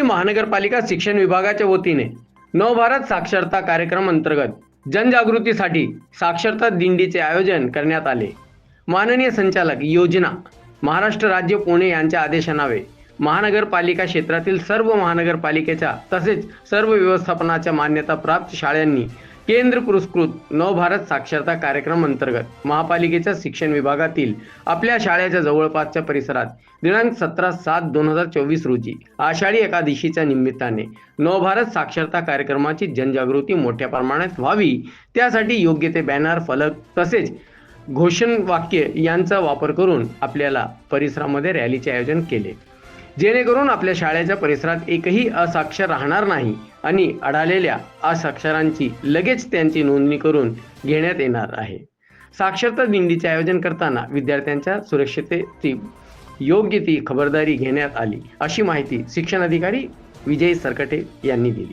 हिंगोली महानगरपालिका शिक्षण विभागाच्या वतीने नवभारत साक्षरता कार्यक्रम अंतर्गत जनजागृतीसाठी साक्षरता दिंडीचे आयोजन करण्यात आले. माननीय संचालक योजना महाराष्ट्र राज्य पुणे यांच्या आदेशानावे महानगरपालिका क्षेत्रातील सर्व महानगरपालिकेच्या तसेच सर्व व्यवस्थापनाच्या मान्यता प्राप्त शाळांनी केंद्र पुरस्कृत नवभारत साक्षरता कार्यक्रम अंतर्गत महापालिकेच्या शिक्षण विभागातील आपल्या शाळेच्या जवळपासच्या परिसरात दिनांक सतरा सात दोन हजार चोवीस रोजी आषाढी एकादशीच्या निमित्ताने नवभारत साक्षरता कार्यक्रमाची जनजागृती मोठ्या प्रमाणात व्हावी. त्यासाठी योग्य ते बॅनर फलक तसेच घोषणवाक्य यांचा वापर करून आपल्याला परिसरामध्ये रॅलीचे आयोजन केले. जेणेकरून आपल्या शाळेच्या परिसरात एकही असाक्षर राहणार नाही आणि अडालेल्या असाक्षरांची लगेच त्यांची नोंदणी करून घेण्यात येणार आहे. साक्षरता दिंडीचे आयोजन करताना विद्यार्थ्यांच्या सुरक्षतेची योग्य ती खबरदारी घेण्यात आली अशी माहिती शिक्षण अधिकारी विजय सरकटे यांनी दिली.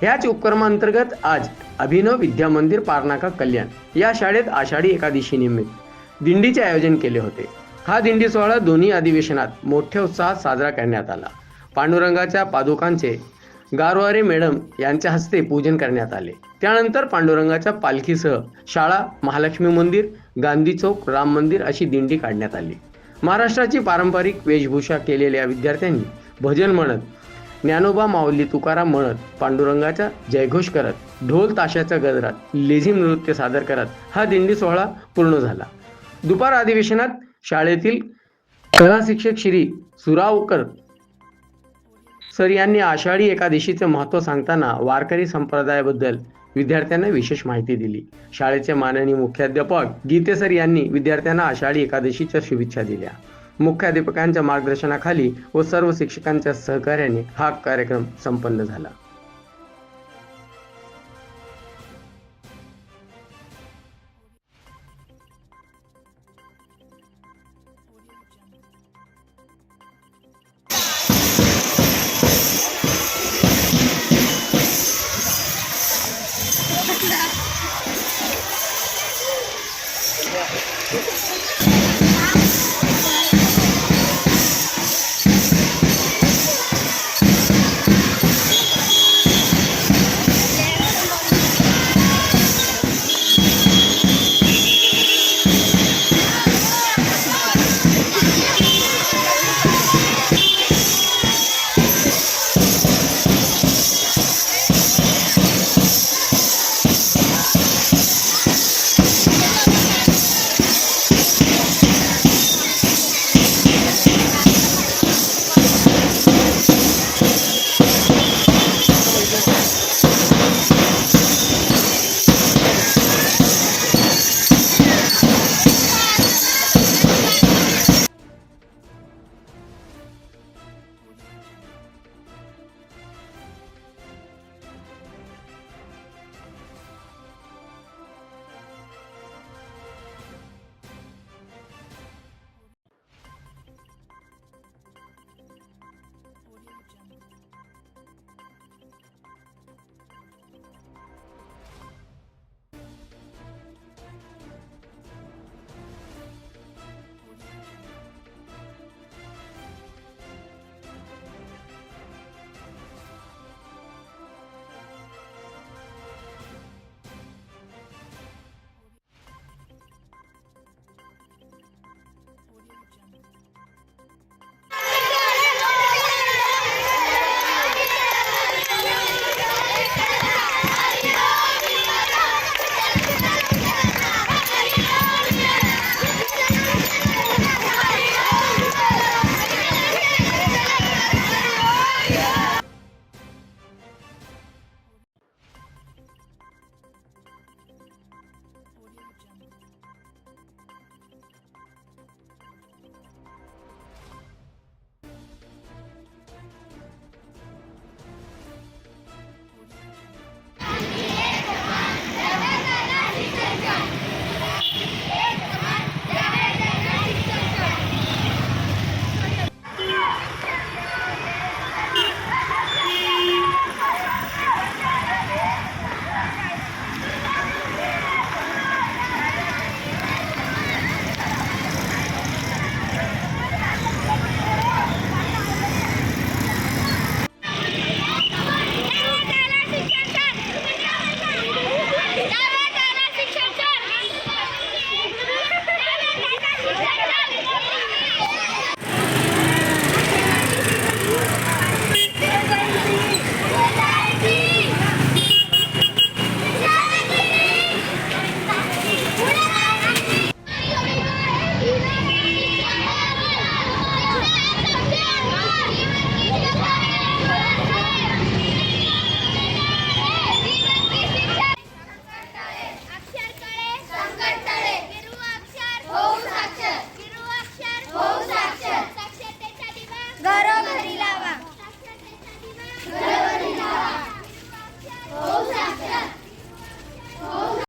ह्याच उपक्रमांतर्गत आज अभिनव विद्या मंदिर पारनाका कल्याण या शाळेत आषाढी एकादशी निमित्त दिंडीचे आयोजन केले होते. हा दिंडी सोहळा दोन्ही अधिवेशनात मोठ्या उत्साहात साजरा करण्यात आला. पांडुरंगाच्या पादुकांचे गारवारे मॅडम यांच्या हस्ते पूजन करण्यात आले. त्यानंतर पांडुरंगाच्या पालखीसह शाळा महालक्ष्मी मंदिर गांधी चौक राम मंदिर अशी दिंडी काढण्यात आली. महाराष्ट्राची पारंपरिक वेशभूषा केलेल्या विद्यार्थ्यांनी भजन म्हणत ज्ञानोबा माऊली तुकाराम म्हणत पांडुरंगाचा जयघोष करत ढोल ताशाच्या गजरात लेझिम नृत्य सादर करत हा दिंडी सोहळा पूर्ण झाला. दुपार अधिवेशनात शाळेतील कला शिक्षक श्री सुरावकर सर यांनी आषाढी एकादशीचे महत्त्व सांगताना वारकरी संप्रदायाबद्दल विद्यार्थ्यांना विशेष माहिती दिली. शाळेचे माननीय मुख्याध्यापक गीते सर यांनी विद्यार्थ्यांना आषाढी एकादशीच्या शुभेच्छा दिल्या. मुख्याध्यापकांच्या मार्गदर्शनाखाली व सर्व शिक्षकांच्या सहकार्याने हा कार्यक्रम संपन्न झाला.